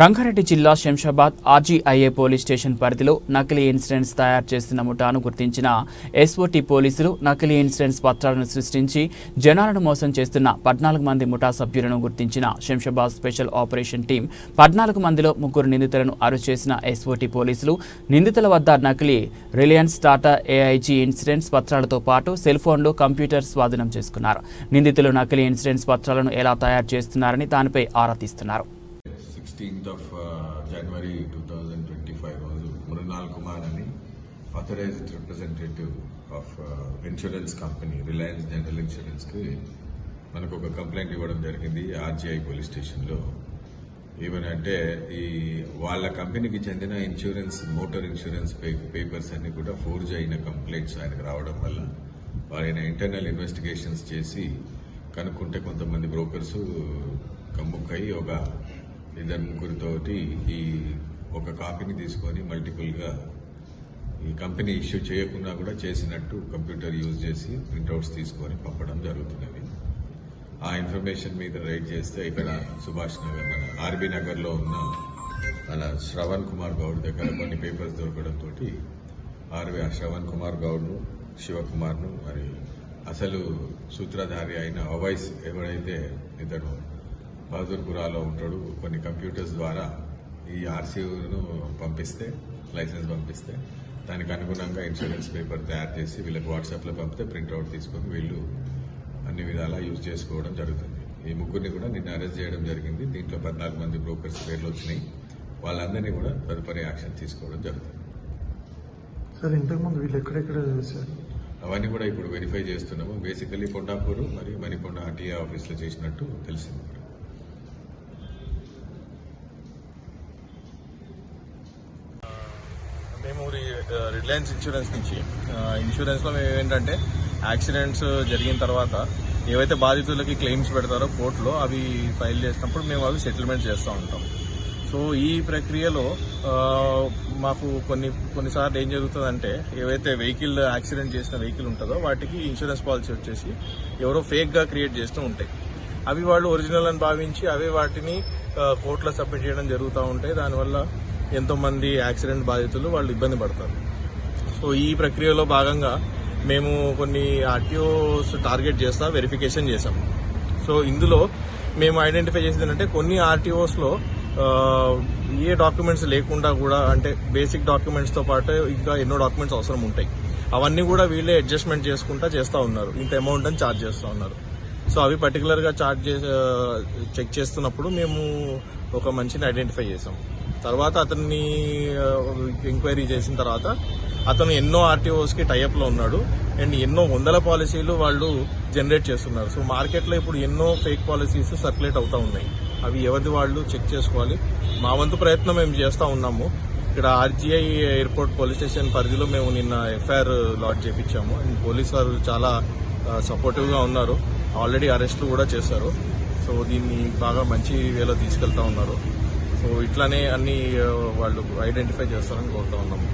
రంగారెడ్డి జిల్లా Shamshabad RGIA police station పరిధిలో నకిలీ ఇన్సూరెన్స్ తయారు చేస్తున్న ముఠాను గుర్తించిన ఎస్ఓటీ పోలీసులు నకిలీ ఇన్సూరెన్స్ పత్రాలను సృష్టించి జనాలను మోసం చేస్తున్న పద్నాలుగు మంది ముఠా సభ్యులను గుర్తించిన శంషాబాద్ స్పెషల్ ఆపరేషన్ టీం పద్నాలుగు మందిలో ముగ్గురు నిందితులను అరెస్ట్ చేసిన ఎస్ఓటీ పోలీసులు నిందితుల వద్ద నకిలీ రిలయన్స్ టాటా ఏఐజీ ఇన్సూరెన్స్ పత్రాలతో పాటు సెల్ ఫోన్లు కంప్యూటర్ స్వాధీనం చేసుకున్నారు. నిందితులు నకిలీ ఇన్సూరెన్స్ పత్రాలను ఎలా తయారు చేస్తున్నారని దానిపై ఆరా తీస్తున్నారు. Sixteenth of January two thousand twenty five రోజు మృణాల్ కుమార్ అని authorized representative of insurance company Reliance General ఇన్సూరెన్స్కి మనకు ఒక కంప్లైంట్ ఇవ్వడం జరిగింది ఆర్జీఐ పోలీస్ స్టేషన్లో. ఏమనంటే ఈ వాళ్ళ కంపెనీకి చెందిన ఇన్సూరెన్స్ మోటార్ ఇన్సూరెన్స్ పేపర్స్ అన్ని కూడా ఫోర్జ్ అయిన కంప్లైంట్స్ ఆయనకు రావడం వల్ల ఆయన ఇంటర్నల్ ఇన్వెస్టిగేషన్స్ చేసి కనుక్కుంటే కొంతమంది బ్రోకర్స్ కమ్ముక్కయి ఒక ఇద్దరు ముగ్గురితోటి ఈ ఒక కాపీని తీసుకొని మల్టిపుల్గా ఈ కంపెనీ ఇష్యూ చేయకుండా కూడా చేసినట్టు కంప్యూటర్ యూజ్ చేసి ప్రింట్అవుట్స్ తీసుకొని పంపడం జరుగుతున్నది. ఆ ఇన్ఫర్మేషన్ మీద రైడ్ చేస్తే ఇక్కడ సుభాష్ నగర్ మన ఆర్బీ నగర్లో ఉన్న మన శ్రవణ్ కుమార్ గౌడ్ దగ్గర కొన్ని పేపర్స్ దొరకడంతో ఆర్బీ ఆ శ్రవణ్ కుమార్ గౌడ్ను శివకుమార్ను మరి అసలు సూత్రధారి అయిన అవైస్ ఎవరైతే ఇతను బహదూర్పురాలో ఉంటాడు. కొన్ని కంప్యూటర్స్ ద్వారా ఈ ఆర్సీను పంపిస్తే లైసెన్స్ పంపిస్తే దానికి అనుగుణంగా ఇన్సూరెన్స్ పేపర్ తయారు చేసి వీళ్ళకి వాట్సాప్లో పంపితే ప్రింట్అవుట్ తీసుకొని వీళ్ళు అన్ని విధాలా యూజ్ చేసుకోవడం జరుగుతుంది. ఈ ముగ్గురిని కూడా నిన్న అరెస్ట్ చేయడం జరిగింది. దీంట్లో పద్నాలుగు మంది బ్రోకర్స్ పేర్లు వచ్చినాయి. వాళ్ళందరినీ కూడా తదుపరి యాక్షన్ తీసుకోవడం జరుగుతుంది. సార్ ఇంతకుముందు వీళ్ళు ఎక్కడెక్కడ చేశారు? అవన్నీ కూడా ఇప్పుడు వెరిఫై చేస్తున్నాము. బేసికలీ కొండాపూర్ మరియు మణికొండ ఆర్టీఏ ఆఫీస్లో చేసినట్టు తెలిసింది మేము రి- రిలయన్స్ ఇన్సూరెన్స్ నుంచి. ఇన్సూరెన్స్లో మేము ఏంటంటే యాక్సిడెంట్స్ జరిగిన తర్వాత ఏవైతే బాధితులకి క్లెయిమ్స్ పెడతారో కోర్టులో అవి ఫైల్ చేసినప్పుడు మేము అవి సెటిల్మెంట్ చేస్తూ ఉంటాం. సో ఈ ప్రక్రియలో మాకు కొన్ని కొన్నిసార్లు ఏం జరుగుతుందంటే ఏవైతే వెహికల్ యాక్సిడెంట్ చేసిన వెహికల్ ఉంటుందో వాటికి ఇన్సూరెన్స్ పాలసీ వచ్చేసి ఎవరో ఫేక్గా క్రియేట్ చేస్తూ ఉంటాయి. అవి వాళ్ళు ఒరిజినల్ అని భావించి అవే వాటిని కోర్టులో సబ్మిట్ చేయడం జరుగుతూ ఉంటాయి దానివల్ల ఎంతోమంది యాక్సిడెంట్ బాధితులు వాళ్ళు ఇబ్బంది పడతారు. సో ఈ ప్రక్రియలో భాగంగా మేము కొన్ని ఆర్టీఓస్ టార్గెట్ చేస్తా వెరిఫికేషన్ చేసాం సో ఇందులో మేము ఐడెంటిఫై చేసింది ఏంటంటే కొన్ని ఆర్టీఓస్లో ఏ డాక్యుమెంట్స్ లేకుండా కూడా అంటే బేసిక్ డాక్యుమెంట్స్తో పాటు ఇంకా ఎన్నో డాక్యుమెంట్స్ అవసరం ఉంటాయి. అవన్నీ కూడా వీళ్ళే అడ్జస్ట్మెంట్ చేసుకుంటా చేస్తూ ఉన్నారు. ఇంత అమౌంట్ అని ఛార్జ్ చేస్తూ ఉన్నారు. సో అవి పర్టికులర్గా చార్ట్ చేసే చెక్ చేస్తున్నప్పుడు మేము ఒక మనిషిని ఐడెంటిఫై చేసాం. తర్వాత అతన్ని ఎంక్వైరీ చేసిన తర్వాత అతను ఎన్నో ఆర్టీఓస్కి టైఅప్లో ఉన్నాడు. అండ్ ఎన్నో వందల పాలసీలు వాళ్ళు జనరేట్ చేస్తున్నారు. సో మార్కెట్లో ఇప్పుడు ఎన్నో ఫేక్ పాలసీస్ సర్క్యులేట్ అవుతూ ఉన్నాయి. అవి ఎవరిది వాళ్ళు చెక్ చేసుకోవాలి. మా వంతు ప్రయత్నం మేము చేస్తూ ఉన్నాము. ఇక్కడ ఆర్జీఐ ఎయిర్పోర్ట్ పోలీస్ స్టేషన్ పరిధిలో మేము నిన్న ఎఫ్ఐఆర్ లాడ్ చేపించాము. అండ్ పోలీస్ వారు చాలా సపోర్టివ్గా ఉన్నారు. ఆల్రెడీ అరెస్ట్లు కూడా చేశారు. సో దీన్ని బాగా మంచి వేలో తీసుకెళ్తా ఉన్నారు. సో ఇట్లానే అన్ని వాళ్ళు ఐడెంటిఫై చేస్తారని కోరుతా ఉన్నాము.